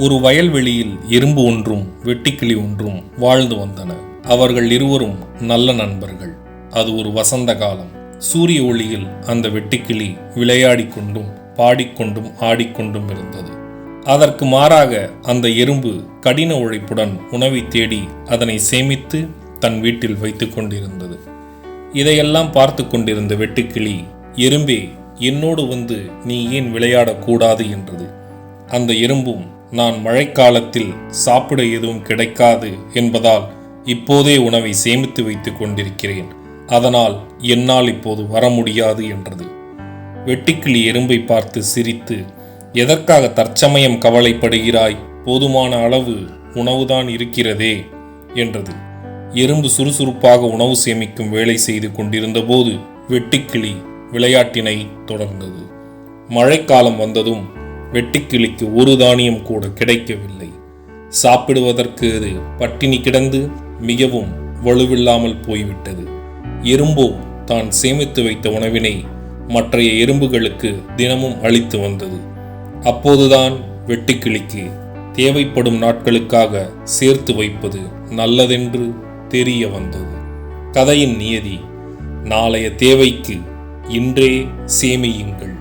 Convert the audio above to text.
ஒரு வயல்வெளியில் எறும்பு ஒன்றும் வெட்டிக்கிளி ஒன்றும் வாழ்ந்து வந்தன. அவர்கள் இருவரும் நல்ல நண்பர்கள். அது ஒரு வசந்த காலம். சூரிய ஒளியில் அந்த வெட்டுக்கிளி விளையாடிக் கொண்டும் பாடிக்கொண்டும் ஆடிக்கொண்டும் இருந்தது. அதற்கு மாறாக அந்த எறும்பு கடின உழைப்புடன் உணவை தேடி அதனை சேமித்து தன் வீட்டில் வைத்து கொண்டிருந்தது. இதையெல்லாம் பார்த்து கொண்டிருந்த வெட்டுக்கிளி எறும்பே என்னோடு வந்து நீ ஏன் விளையாடக்கூடாது என்றது. அந்த எறும்பும் நான் மழைக்காலத்தில் சாப்பிட எதுவும் கிடைக்காது என்பதால் இப்போதே உணவை சேமித்து வைத்துக் கொண்டிருக்கிறேன். அதனால் என்னால் இப்போது வர முடியாது என்றது. வெட்டிக்கிளி எறும்பை பார்த்து சிரித்து எதற்காக தற்சமயம் கவலைப்படுகிறாய்? போதுமான அளவு உணவுதான் இருக்கிறதே என்றது. எறும்பு சுறுசுறுப்பாக உணவு சேமிக்கும் வேலை செய்து கொண்டிருந்தபோது வெட்டுக்கிளி விளையாட்டினை தொடர்ந்தது. மழைக்காலம் வந்ததும் வெட்டுக்கிளிக்கு ஒரு தானியம் கூட கிடைக்கவில்லை. சாப்பிடுவதற்கு அது பட்டினி கிடந்து மிகவும் வலுவில்லாமல் போய்விட்டது. எறும்போ தான் சேமித்து வைத்த உணவினை மற்றைய எறும்புகளுக்கு தினமும் அளித்து வந்தது. அப்போதுதான் வெட்டுக்கிளிக்கு தேவைப்படும் நாட்களுக்காக சேர்த்து வைப்பது நல்லதென்று தெரிய வந்தது. கதையின் நியதி நாளைய தேவைக்கு இன்றே சேமியுங்கள்.